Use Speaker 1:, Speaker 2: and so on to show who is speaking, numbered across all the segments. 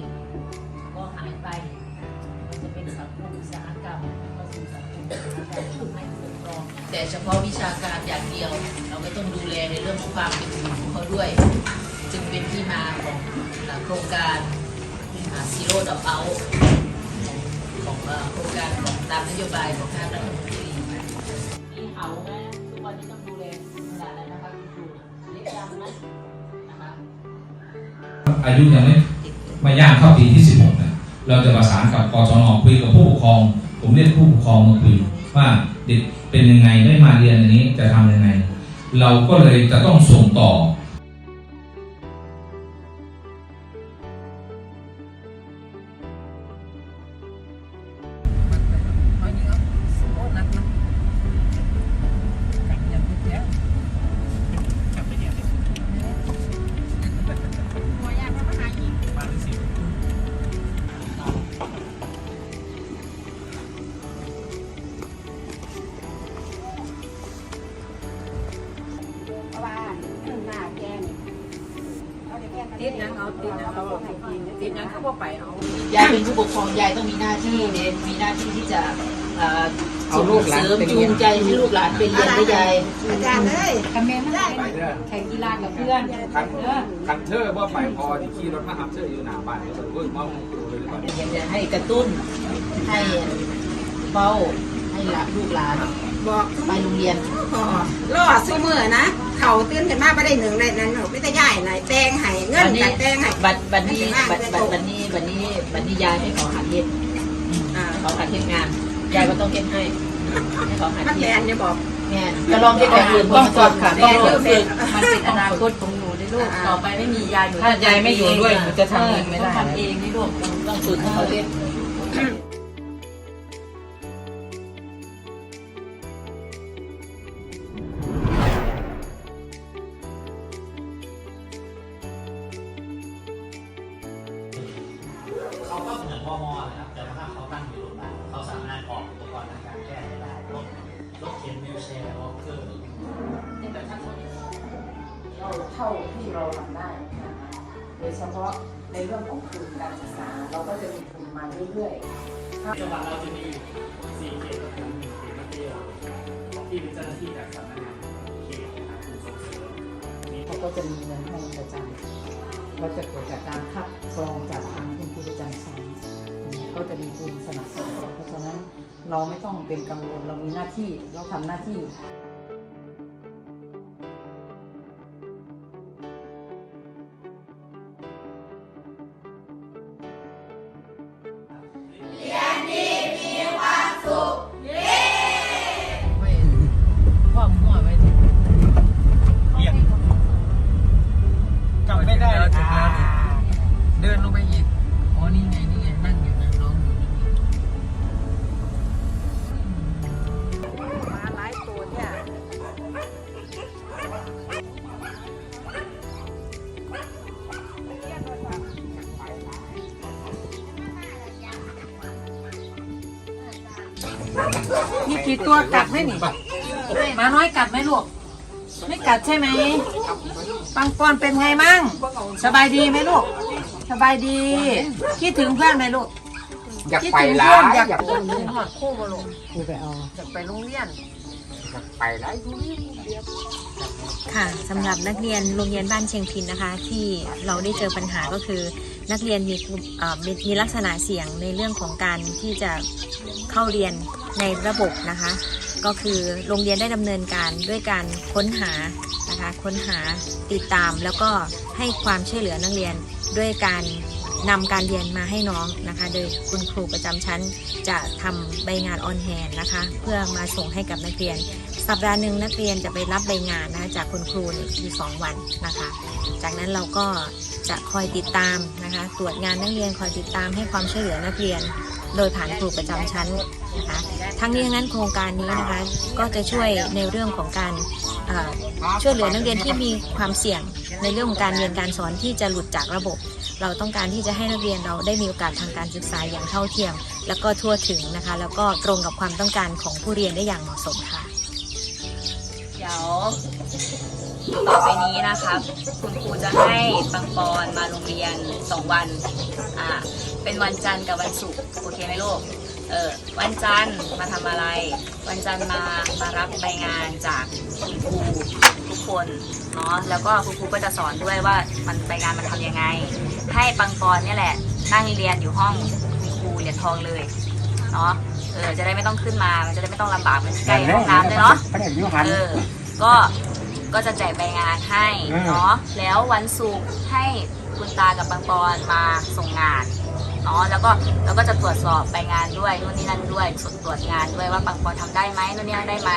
Speaker 1: ษตก็หายไปมันจะเป็นสังคมอุตสาหกรรมก็สู่สังคมอุตสาหกรรมปกครอง แต่เฉพาะวิชาการอย่างเดียว เราก็ต้องดูแลในเรื่องของความเป็นอยู่ของเขาด้วย จึงเป็นที่มาของโครงการซีโร่ดอกเอาของโครงการของตามนโยบายของท่านรัฐมนตรีที่เขานะทุกวันนี้ต้องดูแลขนาดไหนนะคะคุณครูเล็กดำนะนะคะ
Speaker 2: อายุยังไม่ ไม่ย่างเข้าปีที่ 16นะเราจะประสานกับกศนคุยกับผู้ปกครอง ผมเรียกผู้ปกครองมาคุยว่าเด็กเป็นยังไงได้มาเรียนอันนี้จะทำยังไง เราก็เลยจะต้องส่งต่อ
Speaker 3: ติดหยังเอาติดหยังเอาบอกให้กินติดหยังเขาบอกไปเอา
Speaker 1: ยายเป็นผู้ปกครองยายต้องมีหน้าที่เรียนมีหน้าที่ที่จะเอ่อส่งเสริมจูงใจให้ลูกหลานไปเรียนได้ยาย
Speaker 4: อาจารย์เลย
Speaker 3: กับแม่มัน
Speaker 4: ได้
Speaker 3: แข่งกีฬากับเพื่อน
Speaker 5: คัน
Speaker 3: เด้อ
Speaker 5: คันเธอว่าไปพอที่ขี่รถมาหับเธออยู่หน้าบ้านเลยเพิ่งมาดูเลยหรือเปล่า
Speaker 1: อยากจะให้กระตุ้นให้เฝ้าให้หลานลูกหลาน
Speaker 4: บอก
Speaker 1: ไปโรงเรียน
Speaker 4: พอรอดสู้มือนะเขาตื่นขึ้นมาไม่ได้หนึ่งเลยนั้นหนูไม่ได้ย่ายไหนแตงให้เงินกับแตงให้
Speaker 1: บัดบัดนี้บัดบัดบัดนี้บัดนี้บัดนี้ยายให้เขาหัดเฮ็ด
Speaker 4: อ่า
Speaker 1: เขาหัดเฮ็ดงานยายก็ต้องเฮ็ดให้ให้เขาหัด
Speaker 4: มันแม
Speaker 1: เฮ็ด
Speaker 4: นจะบอก
Speaker 1: แม่ก็ลองเฮ็ดอย่างอื่นต้องฝึกค่ะต้องฝึกฝึก
Speaker 3: มันเป็นอนาคตของหนูได้ลูก
Speaker 1: ต่อไปไม่มียายหนู
Speaker 3: ถ้ายายไม่อยู่ด้วยหนูจะทำเองไม่ได้
Speaker 1: ต้องทำเองนี่ลูกต้องฝึกให้เขาเล่น
Speaker 6: เขามอนมอนะครับแต่ถ้าเขาตั้งอยู่โรงพยาบาลเขาสามารถออกอุปกรณ์ทางการแพทย์ได้รถรถเข็นวิวแชร์วอล์กเกอร์
Speaker 3: เราเท่าที่เราทำได้นะคะโดยเฉพาะในเรื่องของทุนการศึกษา เราก็จะมีทุนมาเรื่อยๆ
Speaker 6: จังหวัดเราจะมีสี่เขตก็คือหนึ่งเขตมัธยมที่เป็นเจ้าหน้าที่จากสำนักงานเขตนะครับกลุ่มส่งเสริม
Speaker 3: เขาก็จะมีเงินให้ประจำเราจะเกิดจากการคัดกรองจากทางคุณครูประจำชั้น ก็จะมีทุนสนับสนุนเพราะฉะนั้นเราไม่ต้องเป็นกังวลเรามีหน้าที่เราทำหน้าที่
Speaker 1: พ่อมั่วไปถึง
Speaker 5: จำไม่ได้เลยเดินลงไปอีก
Speaker 1: อ๋อ นี่ไงนี่
Speaker 4: มี
Speaker 3: กี่ตัวกัดไหมนี่หมาน้อยกัดไหมลูก ไม่กัดใช่ไหม ปังปอนเป็นไงมั่ง สบายดีไหมลูก สบายดี คิดถึงเพื่อนไหมลูก
Speaker 5: อยาก
Speaker 3: คิด
Speaker 5: ไป
Speaker 3: ถึง
Speaker 5: หลา
Speaker 3: เพื่อน
Speaker 5: ย
Speaker 3: อยาก
Speaker 5: อยาก
Speaker 3: พูดถึงหอดคู่มาลูกครูไปเอา
Speaker 4: จะไปโรงเรียน
Speaker 5: ไปหลายดูดิ
Speaker 7: ค่ะสำหรับนักเรียนโรงเรียนบ้านเชียงพินนะคะ ที่เราได้เจอปัญหาก็คือ นักเรียนมีกลุ่มเอ่อมีมีลักษณะเสี่ยงในเรื่องของการที่จะเข้าเรียนในระบบนะคะ ก็คือโรงเรียนได้ดำเนินการด้วยการค้นหานะคะค้นหาติดตามแล้วก็ให้ความช่วยเหลือนักเรียนด้วยการ นำการเรียนมาให้น้องนะคะ โดยคุณครูประจำชั้นจะทำใบงานออนแฮนนะคะ เพื่อมาส่งให้กับนักเรียน สัปดาห์หนึ่งนักเรียนจะไปรับใบงานนะคะจากคุณครูนี่ยอยู่สองวันนะคะ จากนั้นเราก็จะคอยติดตามนะคะ ตรวจงานนักเรียนคอยติดตามให้ความช่วยเหลือนักเรียน โดยผ่านครูประจำชั้นนะคะทั้งนี้ทั้งนั้นโครงการนี้นะคะก็จะช่วยในเรื่องของการช่วยเหลือนักเรียนที่มีความเสี่ยงในเรื่องของการเรียนการสอนที่จะหลุดจากระบบ เราต้องการที่จะให้นักเรียนเราได้มีโอกาสทางการศึกษาอย่างเท่าเทียม แล้วก็ทั่วถึงนะคะ แล้วก็ตรงกับความต้องการของผู้เรียนได้อย่างเหมาะสมค่ะ
Speaker 8: เดี๋ยวต่อไปนี้นะครับคุณครูจะให้ปังปอนมาโรงเรียนสองวันอ่าเป็นวันจันทร์กับวันศุกร์โอเคไหมลูกเออวันจันทร์มาทำอะไร วันจันทร์มามารับใบงานจากคุณครู ทุกคนเนาะแล้วก็คุณครูก็จะสอนด้วยว่ามันใบงานมันทำยังไง ให้ปังปอนเนี่ยแหละนั่งเรียนอยู่ห้องคุณครูเหรียญทองเลยเนาะเออจะได้ไม่ต้องขึ้นมา มันจะได้ไม่ต้องลำบากมันใกล้ห้องน้ำเลยเนาะ
Speaker 5: พระเอกยูหัน
Speaker 8: เออก็ก็จะแจกใบงานให้
Speaker 5: อืม
Speaker 8: เนาะแล้ววันศุกร์ให้คุณตากับปังปอนมาส่งงาน เนาะแล้วก็แล้วก็จะตรวจสอบใบงานด้วยนู่นนี่นั่นด้วยตรวจตรวจงานด้วยว่าปังปอนทำได้ไหมนู่นนี่นั่นได้ไหม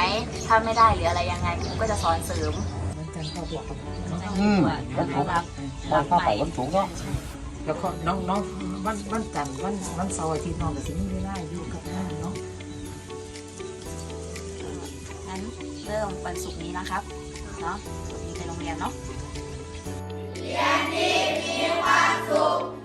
Speaker 8: ถ้าไม่ได้หรืออะไรยังไงครูก็จะสอนเสริม
Speaker 5: อืม
Speaker 8: แล้วก็รับ
Speaker 5: วั
Speaker 8: รั
Speaker 5: น
Speaker 8: บ
Speaker 5: เข้า
Speaker 8: ให
Speaker 5: ไป
Speaker 8: ม่
Speaker 5: วันสูงเนาะ
Speaker 3: แล้วก็น้องน้องวันวันจันทร์วันวันเสาร์อาทิตย์น้องก็สิมีเวลาอยู่กับน้องเนาะ
Speaker 8: งั้นเริ่มวันศุกร์นี้นะครับเนาะศุกร์นี้ไปโรงเรียนเนาะ
Speaker 4: เรียนดีมีความสุข